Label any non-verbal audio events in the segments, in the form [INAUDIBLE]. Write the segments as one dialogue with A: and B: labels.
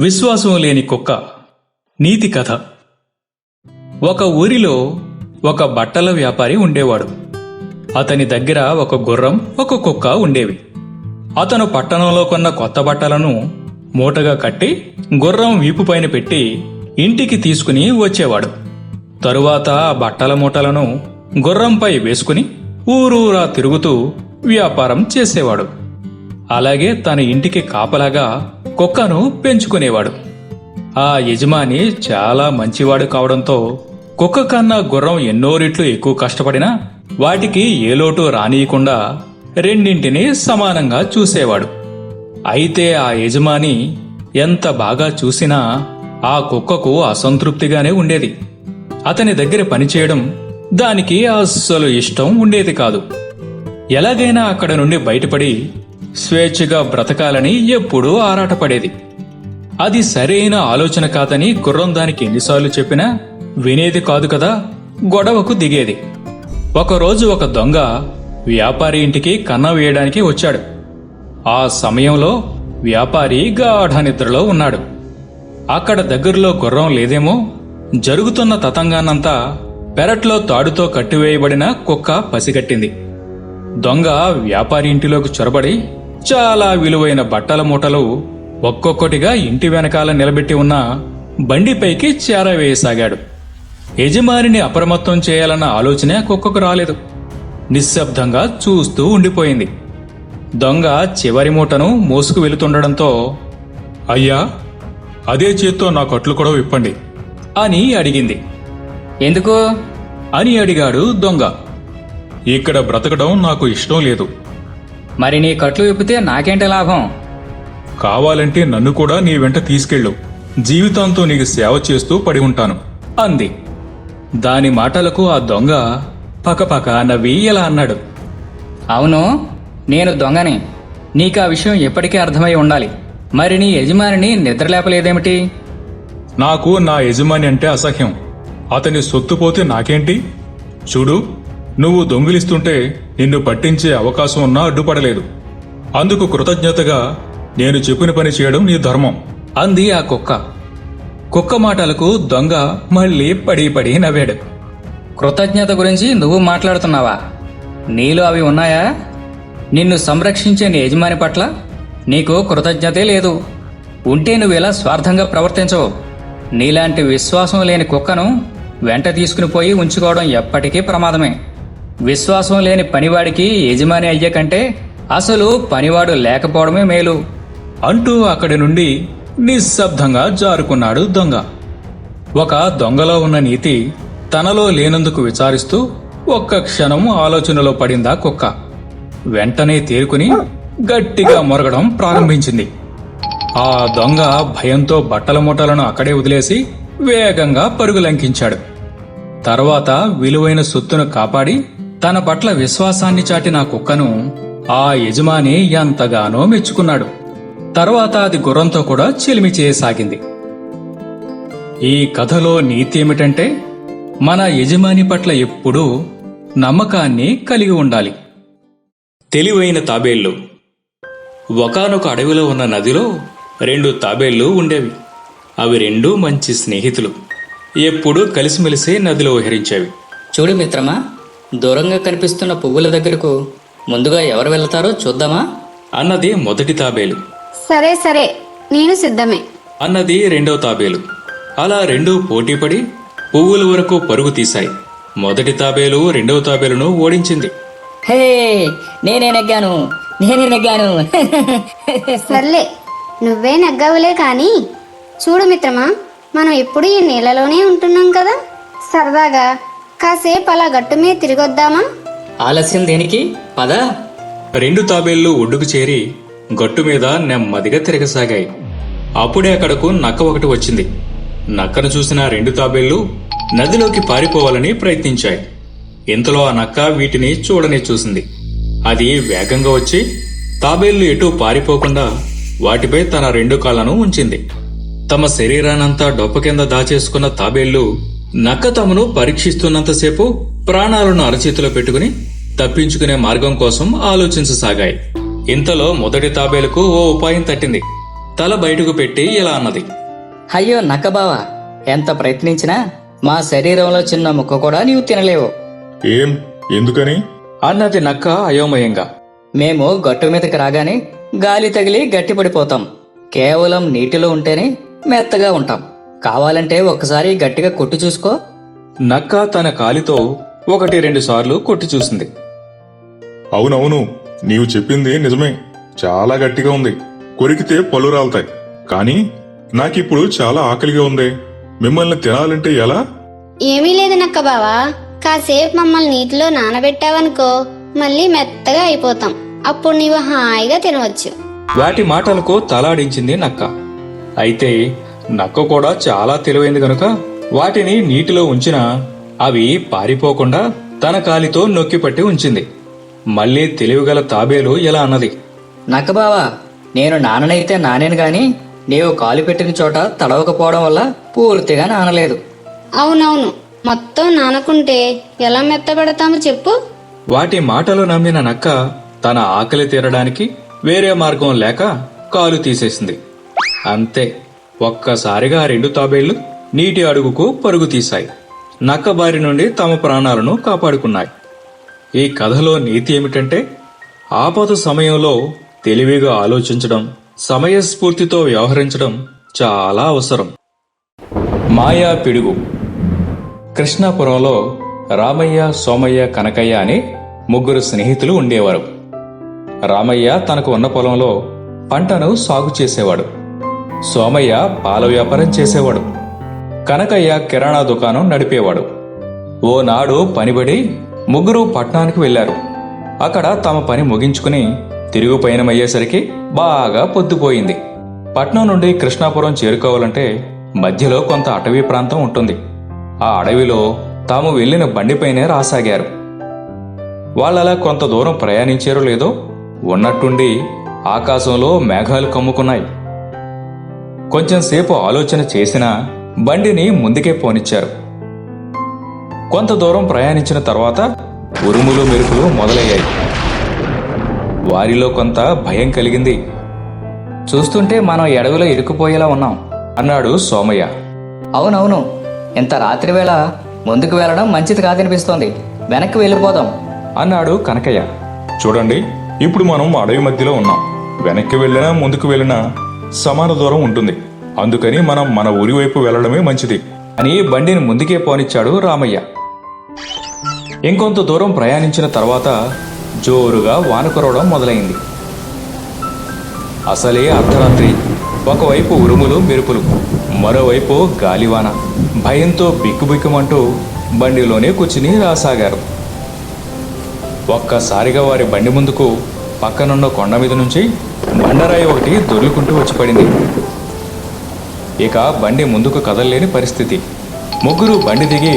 A: విశ్వాసం లేని కుక్క. నీతి కథ. ఒక ఊరిలో ఒక బట్టల వ్యాపారి ఉండేవాడు. అతని దగ్గర ఒక గుర్రం ఒక కుక్క ఉండేవి. అతను పట్టణంలో కొన్న కొత్త బట్టలను మూటగా కట్టి గుర్రం వీపుపైన పెట్టి ఇంటికి తీసుకుని వచ్చేవాడు. తరువాత ఆ బట్టల మూటలను గుర్రంపై వేసుకుని ఊరూరా తిరుగుతూ వ్యాపారం చేసేవాడు. అలాగే తన ఇంటికి కాపలాగా కుక్కను పెంచుకునేవాడు. ఆ యజమాని చాలా మంచివాడు కావడంతో కుక్క కన్నా గుర్రం ఎన్నో రెట్లు ఎక్కువ కష్టపడినా వాటికి ఏ లోటు రానియకుండా రెండింటినీ సమానంగా చూసేవాడు. అయితే ఆ యజమాని ఎంత బాగా చూసినా ఆ కుక్కకు అసంతృప్తిగానే ఉండేది. అతని దగ్గర పనిచేయడం దానికి అస్సలు ఇష్టం ఉండేది కాదు. ఎలాగైనా అక్కడ నుండి బయటపడి స్వేచ్ఛగా బ్రతకాలని ఎప్పుడూ ఆరాటపడేది. అది సరైన ఆలోచన కాదని గుర్రం దానికి ఎన్నిసార్లు చెప్పినా వినేది కాదు కదా గొడవకు దిగేది. ఒకరోజు ఒక దొంగ వ్యాపారి ఇంటికి కన్న వేయడానికి వచ్చాడు. ఆ సమయంలో వ్యాపారి గాఢ నిద్రలో ఉన్నాడు. అక్కడ దగ్గరలో గుర్రం లేదేమో జరుగుతున్న తతంగాన్నంతా పెరట్లో తాడుతో కట్టివేయబడిన కుక్క పసిగట్టింది. దొంగ వ్యాపారి ఇంటిలోకి చొరబడి చాలా విలువైన బట్టల మూటలు ఒక్కొక్కటిగా ఇంటి వెనకాల నిలబెట్టి ఉన్న బండిపైకి చేరవేయసాగాడు. యజమానిని అప్రమత్తం చేయాలన్న ఆలోచనే కుక్కకు రాలేదు. నిశ్శబ్దంగా చూస్తూ ఉండిపోయింది. దొంగ చివరి మూటను మోసుకు వెళుతుండడంతో అయ్యా అదే చేత్తో నా కట్లు కూడా విప్పండి అని అడిగింది.
B: ఎందుకు?
A: అని అడిగాడు దొంగ. ఇక్కడ బ్రతకడం నాకు ఇష్టం లేదు.
B: మరి నీ కట్లు విప్పితే నాకేంటి లాభం?
A: కావాలంటే నన్ను కూడా నీ వెంట తీసుకెళ్ళు. జీవితాంతో నీకు సేవ చేస్తూ పడి ఉంటాను. అంది. దాని మాటలకు ఆ దొంగ పకపక నవ్వి ఇలా అన్నాడు.
B: అవును నేను దొంగని. నీకు ఆ విషయం ఎప్పటికీ అర్థమై ఉండాలి. మరి నీ యజమానిని నిద్రలేపలేదేమిటి
A: నాకు నా యజమాని అంటే అసహ్యం. అతని సొత్తు పోతే నాకేంటి? చూడు నువ్వు దొంగిలిస్తుంటే నిన్ను పట్టించే అవకాశం ఉన్నా అడ్డుపడలేదు. అందుకు కృతజ్ఞతగా నేను చెప్పిన పని చేయడం నీ ధర్మం. అంది ఆ కుక్క. కుక్క మాటలకు దొంగ మళ్ళీ పడి పడి నవ్వాడు.
B: కృతజ్ఞత గురించి నువ్వు మాట్లాడుతున్నావా? నీలో అవి ఉన్నాయా? నిన్ను సంరక్షించే నీ యజమాని పట్ల నీకు కృతజ్ఞతే లేదు. ఉంటే నువ్వు ఇలా స్వార్థంగా ప్రవర్తించవు? నీలాంటి విశ్వాసం లేని కుక్కను వెంట తీసుకుని పోయి ఉంచుకోవడం ఎప్పటికీ ప్రమాదమే. విశ్వాసం లేని పనివాడికి యజమాని అయ్యే కంటే అసలు పనివాడు లేకపోవడమే మేలు.
A: అంటూ అక్కడి నుండి నిశ్శబ్దంగా జారుకున్నాడు దొంగ. ఒక దొంగలో ఉన్న నీతి తనలో లేనందుకు విచారిస్తూ ఒక్క క్షణం ఆలోచనలో పడిందా కుక్క. వెంటనే తేరుకుని గట్టిగా మొరగడం ప్రారంభించింది. ఆ దొంగ భయంతో బట్టల మూటలను అక్కడే వదిలేసి వేగంగా పరుగులంకించాడు తర్వాత విలువైన సొత్తును కాపాడి తన పట్ల విశ్వాసాన్ని చాటిన కుక్కను ఆ యజమాని ఎంతగానో మెచ్చుకున్నాడు. తర్వాత అది గుర్రంతో కూడా చెలిమి చేయసాగింది. ఈ కథలో నీతి ఏమిటంటే మన యజమాని పట్ల ఎప్పుడూ నమ్మకాన్ని కలిగి ఉండాలి. తెలివైన తాబేళ్ళు. ఒకనొక అడవిలో ఉన్న నదిలో రెండు తాబేళ్ళు ఉండేవి. అవి రెండూ మంచి స్నేహితులు. ఎప్పుడూ కలిసిమెలిసి నదిలో విహరించేవి.
B: చూడు మిత్రమా దూరంగా కనిపిస్తున్న పువ్వుల దగ్గరకు ముందుగా ఎవరు వెళ్తారో చూద్దామా?
A: అన్నది మొదటి తాబేలు.
C: సరే సరే. నేను సిద్ధమే.
A: అన్నది రెండవ తాబేలు. అలా రెండూ పోటీపడి పువ్వుల వరకు పరుగు తీశాయి. మొదటి తాబేలు రెండవ తాబేలును ఓడించింది.
D: హే నేనే నెగ్గాను నేనే నెగ్గాను. [LAUGHS]
C: సర్లే నువ్వే నగ్గవులే కానీ చూడు మిత్రమా మనం ఎప్పుడు ఈ నీళ్ళలోనే ఉంటున్నాం కదా. సరదాగా కాసేపు అలా గట్టు మీద తిరిగొద్దామా?
B: ఆలస్యం దేనికి? పద.
A: రెండు తాబేళ్ళు ఒడ్డుకు చేరి గట్టు మీద నెమ్మదిగా తిరగసాగాయి. అప్పుడే అక్కడకు నక్క ఒకటి వచ్చింది. నక్కను చూసిన రెండు తాబేళ్ళు నదిలోకి పారిపోవాలని ప్రయత్నించాయి. ఇంతలో ఆ నక్క వీటిని చూడని చూసింది. అది వేగంగా వచ్చి తాబేళ్ళు ఎటూ పారిపోకుండా వాటిపై తన రెండు కాళ్ళను ఉంచింది. తమ శరీరానంతా డొప్ప కింద దాచేసుకున్న తాబేళ్ళు నక్క తమను పరీక్షిస్తున్నంతసేపు ప్రాణాలను అరచేతిలో పెట్టుకుని తప్పించుకునే మార్గం కోసం ఆలోచించసాగాయి. ఇంతలో మొదటి తాబేలుకు ఓ ఉపాయం తట్టింది. తల బయటకు పెట్టి ఇలా అన్నది.
B: అయ్యో నక్కబావా ఎంత ప్రయత్నించినా మా శరీరంలో చిన్న ముక్క కూడా నీవు తినలేవు.
E: ఏం? ఎందుకని?
A: అన్నది నక్క అయోమయంగా.
B: మేము గట్టు మీదకి రాగానే గాలి తగిలి గట్టిపడిపోతాం. కేవలం నీటిలో ఉంటేనే మెత్తగా ఉంటాం. కావాలంటే ఒకసారి గట్టిగా కొట్టి చూసుకో.
A: నక్క తన కాలితో ఒకటి రెండు సార్లు కొట్టి చూసింది.
E: అవునవును నీవు చెప్పింది నిజమే. చాలా గట్టిగా ఉంది. కొరికితే పళ్ళు రాలుతాయి. కానీ నాకిప్పుడు చాలా ఆకలిగా ఉంది. మిమ్మల్ని తినాలంటే ఎలా?
C: ఏమీ లేదు నక్క బావా. కాసేపు మమ్మల్ని నీటిలో నానబెట్టావనుకో మళ్ళీ మెత్తగా అయిపోతాం. అప్పుడు నీవు హాయిగా తినవచ్చు.
A: వాటి మాటలకు తలాడించింది నక్క. అయితే నక్క కూడా చాలా తెలివైంది గనుక వాటిని నీటిలో ఉంచినా అవి పారిపోకుండా తన కాలితో నొక్కిపట్టి ఉంచింది. మళ్ళీ తెలివిగల తాబేలు ఇలా అన్నది.
B: నక్కబావా నేను నాననైతే నానేను గాని నీవు కాలు పెట్టిన చోట తడవకపోవడం వల్ల పూర్తిగా నానలేదు.
C: అవునవును మొత్తం నానకుంటే ఎలా మెత్తబడతామో చెప్పు.
A: వాటి మాటలు నమ్మిన నక్క తన ఆకలి తీరడానికి వేరే మార్గం లేక కాలు తీసేసింది. అంతే. ఒక్కసారిగా రెండు తాబేళ్ళు నీటి అడుగుకు పరుగు తీశాయి. నక్క బారి నుండి తమ ప్రాణాలను కాపాడుకున్నాయి. ఈ కథలో నీతి ఏమిటంటే ఆపద సమయంలో తెలివిగా ఆలోచించడం సమయస్ఫూర్తితో వ్యవహరించడం చాలా అవసరం. మాయా పిడుగు. కృష్ణాపురంలో రామయ్య సోమయ్య కనకయ్య అని ముగ్గురు స్నేహితులు ఉండేవారు. రామయ్య తనకు ఉన్న పొలంలో పంటను సాగు చేసేవాడు. సోమయ్య పాల వ్యాపారం చేసేవాడు. కనకయ్య కిరాణా దుకాణం నడిపేవాడు. ఓనాడు పనిబడి ముగ్గురు పట్టణానికి వెళ్ళారు అక్కడ తమ పని ముగించుకుని తిరుగు పయనమయ్యేసరికి బాగా పొద్దుపోయింది పట్నం నుండి కృష్ణాపురం చేరుకోవాలంటే మధ్యలో కొంత అటవీ ప్రాంతం ఉంటుంది. ఆ అడవిలో తాము వెళ్ళిన బండిపైనే రాసాగారు. వాళ్ళలా కొంత దూరం ప్రయాణించారో లేదో ఉన్నట్టుండి ఆకాశంలో మేఘాలు కమ్ముకున్నాయి. కొంచెం సేపు ఆలోచన చేసినా బండిని ముందుకే పోనిచ్చారు. కొంత దూరం ప్రయాణించిన తర్వాత ఉరుములు మెరుపులు మొదలయ్యాయి. వారిలో కొంత భయం కలిగింది.
B: చూస్తుంటే మనం ఎడవిలో ఇరుక్కుపోయేలా ఉన్నాం
A: అన్నాడు సోమయ్య.
B: అవునవును ఇంత రాత్రి వేళ ముందుకు వెళ్ళడం మంచిది కాదనిపిస్తోంది. వెనక్కి వెళ్ళిపోదాం.
A: అన్నాడు కనకయ్య.
E: చూడండి ఇప్పుడు మనం అడవి మధ్యలో ఉన్నాం. వెనక్కి వెళ్ళినా ముందుకు వెళ్ళినా సమాన దూరం ఉంటుంది. అందుకని మనం మన ఊరి వైపు వెళ్ళడమే మంచిది.
A: అని బండిని ముందుకే పోనిచ్చాడు రామయ్య. ఇంకొంత దూరం ప్రయాణించిన తర్వాత జోరుగా వాన కురవడం మొదలైంది. అసలే అర్ధరాత్రి. ఒకవైపు ఉరుములు మెరుపులు మరోవైపు గాలివాన. భయంతో బిక్కుబిక్కుమంటూ బండిలోనే కూర్చుని రాసాగారు. ఒక్కసారిగా వారి బండి ముందుకు పక్కనున్న కొండ మీద నుంచి బండరాయి ఒకటి దొర్లుకుంటూ వచ్చి పడింది. ఇక బండి ముందుకు కదలలేని పరిస్థితి. ముగ్గురు బండి దిగి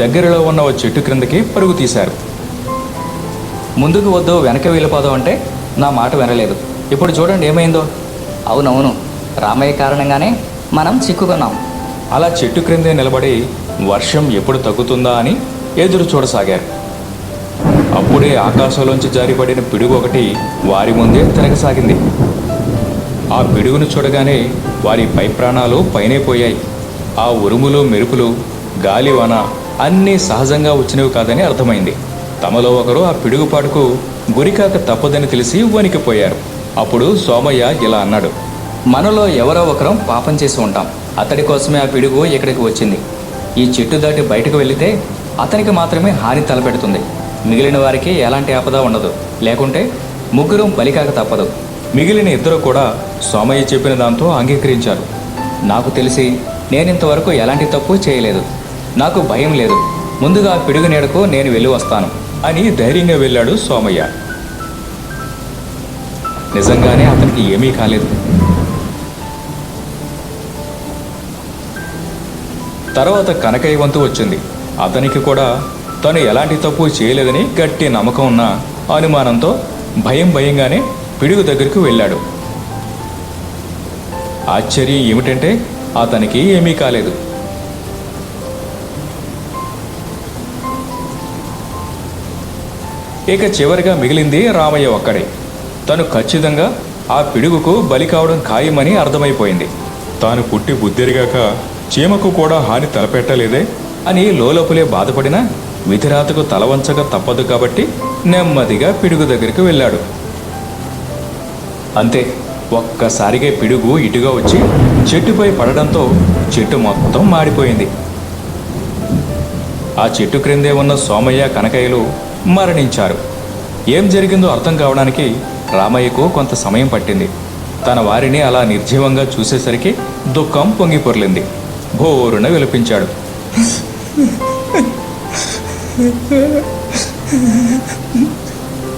A: దగ్గరలో ఉన్న ఓ చెట్టు క్రిందకి పరుగు తీశారు.
B: ముందుకు వద్దు వెనక వెళ్ళిపోదాం అంటే నా మాట వినలేదు. ఇప్పుడు చూడండి ఏమైందో. అవునవును రామయ్య కారణంగానే మనం చిక్కుకున్నాం.
A: అలా చెట్టు క్రిందే నిలబడి వర్షం ఎప్పుడు తగ్గుతుందా అని ఎదురు చూడసాగారు. అప్పుడే ఆకాశంలోంచి జారిపడిన పిడుగు ఒకటి వారి ముందే తిరగసాగింది. ఆ పిడుగును చూడగానే వారి పై ప్రాణాలు పైనే పోయాయి. ఆ ఉరుములు మెరుపులు గాలివాన అన్నీ సహజంగా వచ్చినవి కాదని అర్థమైంది. తమలో ఒకరు ఆ పిడుగుపాటుకు గురికాక తప్పదని తెలిసి వణికిపోయారు అప్పుడు సోమయ్య ఇలా అన్నాడు
B: మనలో ఎవరో ఒకరం పాపం చేసి ఉంటాం. అతడి కోసమే ఆ పిడుగు ఇక్కడికి వచ్చింది. ఈ చెట్టు దాటి బయటకు వెళితే అతనికి మాత్రమే హాని తలపెడుతుంది. మిగిలిన వారికి ఎలాంటి ఆపద ఉండదు. లేకుంటే ముగ్గురం బలికాక తప్పదు.
A: మిగిలిన ఇద్దరు కూడా సోమయ్య చెప్పిన దాంతో అంగీకరించారు.
B: నాకు తెలిసి నేనింతవరకు ఎలాంటి తప్పు చేయలేదు. నాకు భయం లేదు. ముందుగా పిడుగు నీడకు నేను వెళ్ళి వస్తాను
A: అని ధైర్యంగా వెళ్ళాడు సోమయ్య. నిజంగానే అతనికి ఏమీ కాలేదు. తర్వాత కనకయ్య వంతు వచ్చింది. అతనికి కూడా తను ఎలాంటి తప్పు చేయలేదని గట్టి నమ్మకం ఉన్న అనుమానంతో భయం భయంగానే పిడుగు దగ్గరికి వెళ్ళాడు. ఆశ్చర్యం ఏమిటంటే అతనికి ఏమీ కాలేదు. ఇక చివరిగా మిగిలింది రామయ్య ఒక్కడే. తను ఖచ్చితంగా ఆ పిడుగుకు బలి కావడం ఖాయమని అర్థమైపోయింది.
E: తాను పుట్టి బుద్ధిరిగాక చీమకు కూడా హాని తలపెట్టలేదే
A: అని లోలోపలే బాధపడినా విధిరాతకు తలవంచక తప్పదు కాబట్టి నెమ్మదిగా పిడుగు దగ్గరికి వెళ్ళాడు. అంతే ఒక్కసారిగా పిడుగు ఇటుగా వచ్చి చెట్టుపై పడడంతో చెట్టు మొత్తం మాడిపోయింది. ఆ చెట్టు క్రిందే ఉన్న సోమయ్య కనకయ్యలు మరణించారు. ఏం జరిగిందో అర్థం కావడానికి రామయ్యకు కొంత సమయం పట్టింది. తన వారిని అలా నిర్జీవంగా చూసేసరికి దుఃఖం పొంగి పొర్లింది భోరున విలపించాడు.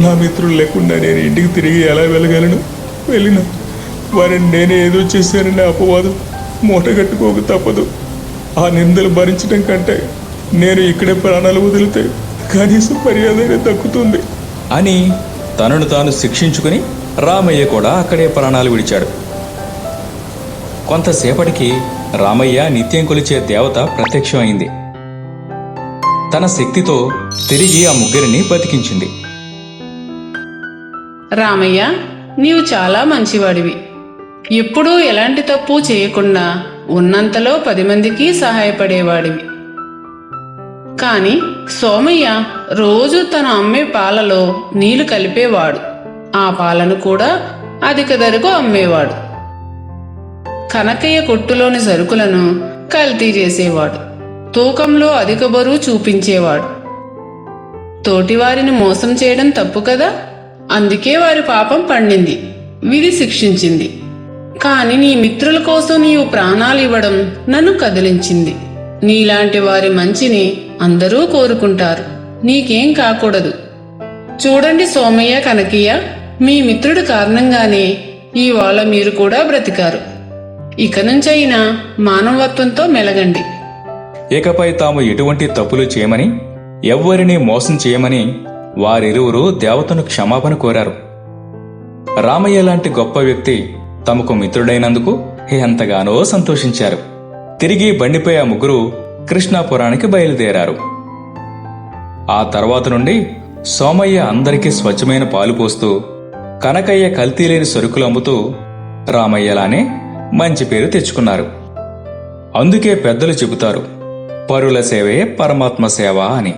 E: నా మిత్రులు లేకుండా నేను ఇంటికి తిరిగి ఎలా వెళ్ళగలను? వెళ్ళిన. వారిని నేనే ఏదో చేశానని అపవాదం మూటగట్టుకోక తప్పదు. ఆ నిందలు భరించడం కంటే నేను ఇక్కడే ప్రాణాలు వదిలితే కనీసం మర్యాదనే దక్కుతుంది.
A: అని తనను తాను శిక్షించుకుని రామయ్య కూడా అక్కడే ప్రాణాలు విడిచాడు. కొంతసేపటికి రామయ్య నిత్యం కొలిచే దేవత ప్రత్యక్షమైంది. తన శక్తితో తిరిగి ఆ ముగ్గురిని బతికించింది.
F: రామయ్య నీవు చాలా మంచివాడివి. ఎప్పుడూ ఎలాంటి తప్పు చేయకుండా ఉన్నంతలో పది మందికి సహాయపడేవాడివి. కాని సోమయ్య రోజు తన అమ్మే పాలలో నీళ్ళు కలిపేవాడు. ఆ పాలను కూడా అధిక ధరకు అమ్మేవాడు. కనకయ్య కొట్టులోని సరుకులను కల్తీ చేసేవాడు. తూకంలో అధిక బరువు చూపించేవాడు. తోటివారిని మోసం చేయడం తప్పు కదా? అందుకే వారి పాపం పండింది విధి శిక్షించింది. కాని నీ మిత్రుల కోసం నీవు ప్రాణాలు ఇవ్వడం నన్ను కదిలించింది. నీలాంటి వారి మంచిని అందరూ కోరుకుంటారు. నీకేం కాకూడదు. చూడండి సోమయ్య కనకయ్య మీ మిత్రుడు కారణంగానే ఇవాళ మీరు కూడా బ్రతికారు. ఇక నుంచైనా మానవత్వంతో మెలగండి.
A: ఇకపై తాము ఎటువంటి తప్పులు చేయమని ఎవ్వరినీ మోసం చేయమని వారిరువురు దేవతను క్షమాపణ కోరారు. రామయ్య లాంటి గొప్ప వ్యక్తి తమకు మిత్రుడైనందుకు ఎంతగానో సంతోషించారు. తిరిగి బండిపై ఆ ముగ్గురు కృష్ణాపురానికి బయలుదేరారు. ఆ తర్వాత నుండి సోమయ్య అందరికీ స్వచ్ఛమైన పాలు పోస్తూ కనకయ్య కల్తీ లేని సరుకులు అమ్ముతూ రామయ్యలానే మంచి పేరు తెచ్చుకున్నారు. అందుకే పెద్దలు చెబుతారు పరుల సేవే పరమాత్మ సేవ అని.